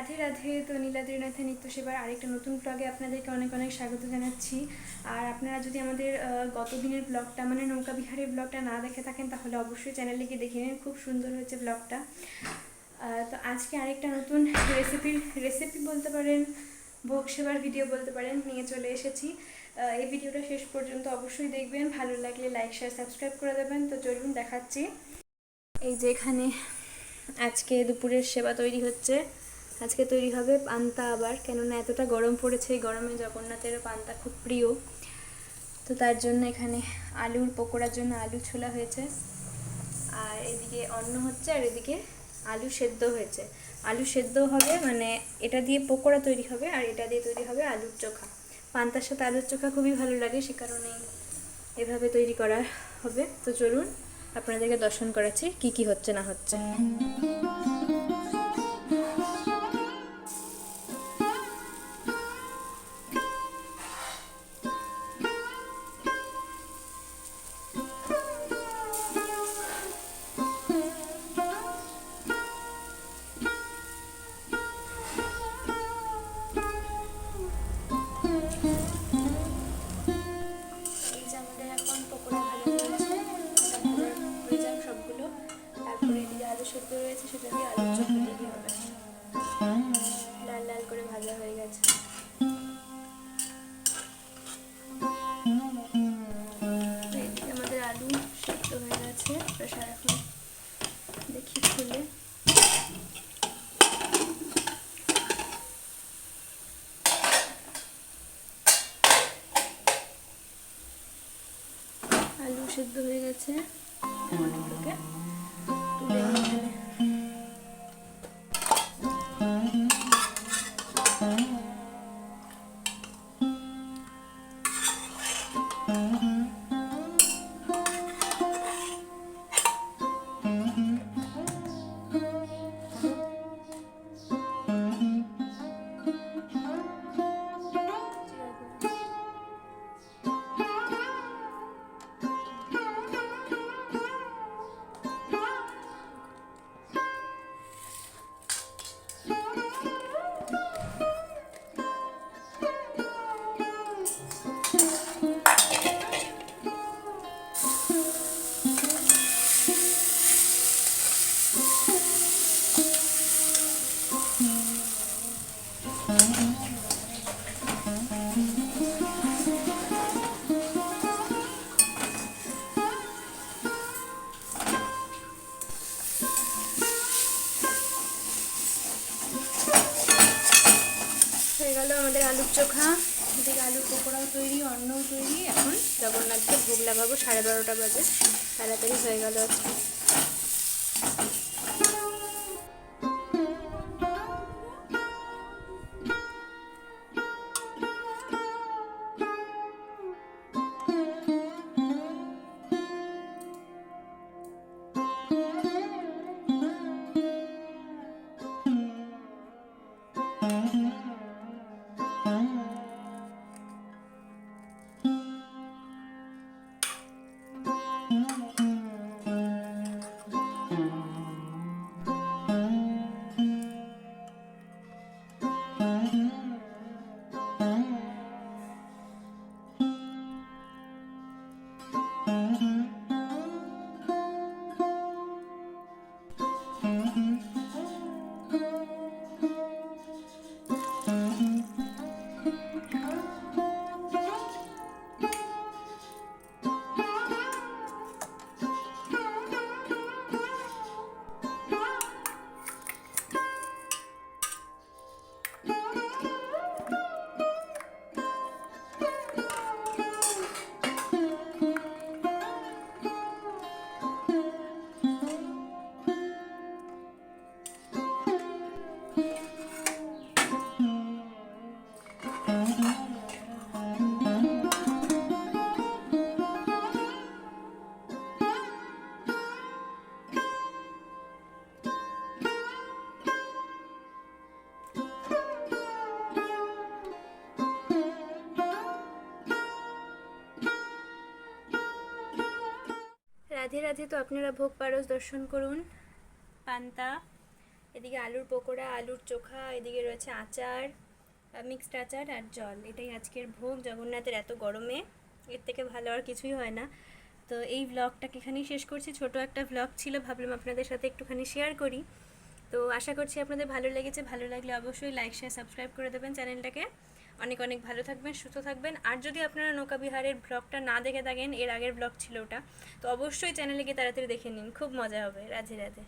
রাধে রাধে, তো নীলাদ্রিনাথের নিত্য সেবার আরেকটা নতুন ব্লগে আপনাদেরকে অনেক অনেক স্বাগত জানাচ্ছি। আর আপনারা যদি আমাদের গত দিনের ব্লগটা মানে নৌকা বিহারের ব্লগটা না দেখে থাকেন, তাহলে অবশ্যই চ্যানেলে গিয়ে দেখে নিন, খুব সুন্দর হয়েছে ব্লগটা তো আজকে আরেকটা নতুন রেসিপির রেসিপি বলতে পারেন, ভোগ সেবার ভিডিও বলতে পারেন, নিয়ে চলে এসেছি। এই ভিডিওটা শেষ পর্যন্ত অবশ্যই দেখবেন, ভালো লাগলে লাইক শেয়ার সাবস্ক্রাইব করে দেবেন। তো চলুন দেখাচ্ছি। এই যে এখানে আজকে দুপুরের সেবা তৈরি হচ্ছে। আজকে তৈরি হবে পান্তা আবার, কেননা এতটা গরম পড়েছে এই গরমে জগন্নাথের পান্তা খুব প্রিয়। তো তার জন্য এখানে আলুর পকোড়ার জন্য আলু ছোলা হয়েছে। আর এদিকে অন্ন হচ্ছে আর এদিকে আলু সেদ্ধ হয়েছে। আলু সেদ্ধ হবে মানে এটা দিয়ে পকোড়া তৈরি হবে আর এটা দিয়ে তৈরি হবে আলুর চোখা। পান্তার সাথে আলুর চোখা খুবই ভালো লাগে, সে কারণেই এভাবে তৈরি করা হবে। তো চলুন, আপনাদেরকে দর্শন করাচ্ছি কি কি হচ্ছে না হচ্ছে। আমাদের আলু সেদ্ধ হয়ে গেছে। প্রেশার এখন দেখি খুলে আলু সেদ্ধ হয়ে গেছে। এগুলোকে তুলে Mm-hmm. হয়ে গেল আমাদের আলুর চোখা। এদিকে আলুর পকোড়াও তৈরি, অন্নও তৈরি। এখন জগন্নাথকে ভোগ লাগাবো, সাড়ে বারোটা বাজে। তাড়াতাড়ি হয়ে গেল আজকে। রাধে রাধে তো আপনারা ভোগ পারস দর্শন করুন। পান্তা, এদিকে আলুর পকোড়া, আলুর চোখা, এদিকে রয়েছে আচার মিক্সড আচার আর জল। এটাই আজকের ভোগ। জগন্নাথের এত গরমে এর থেকে ভালো আর কিছুই হয় না। তো এই ব্লগটাকে এখানেই শেষ করছি। ছোট একটা ব্লগ ছিল, ভাবলাম আপনাদের সাথে একটুখানি শেয়ার করি। তো আশা করছি আপনাদের ভালো লেগেছে। ভালো লাগলে অবশ্যই লাইক শেয়ার সাবস্ক্রাইব করে দেবেন চ্যানেলটাকে। অনেক অনেক ভালো থাকবেন, সুস্থ থাকবেন। আর যদি আপনারা নৌকা বিহারের ব্লগটা না দেখে থাকেন, এর আগের ব্লগ ছিল ওটা। তো অবশ্যই চ্যানেলে গিয়ে তাড়াতাড়ি দেখে নিন, খুব মজা হবে। রাধে রাধে।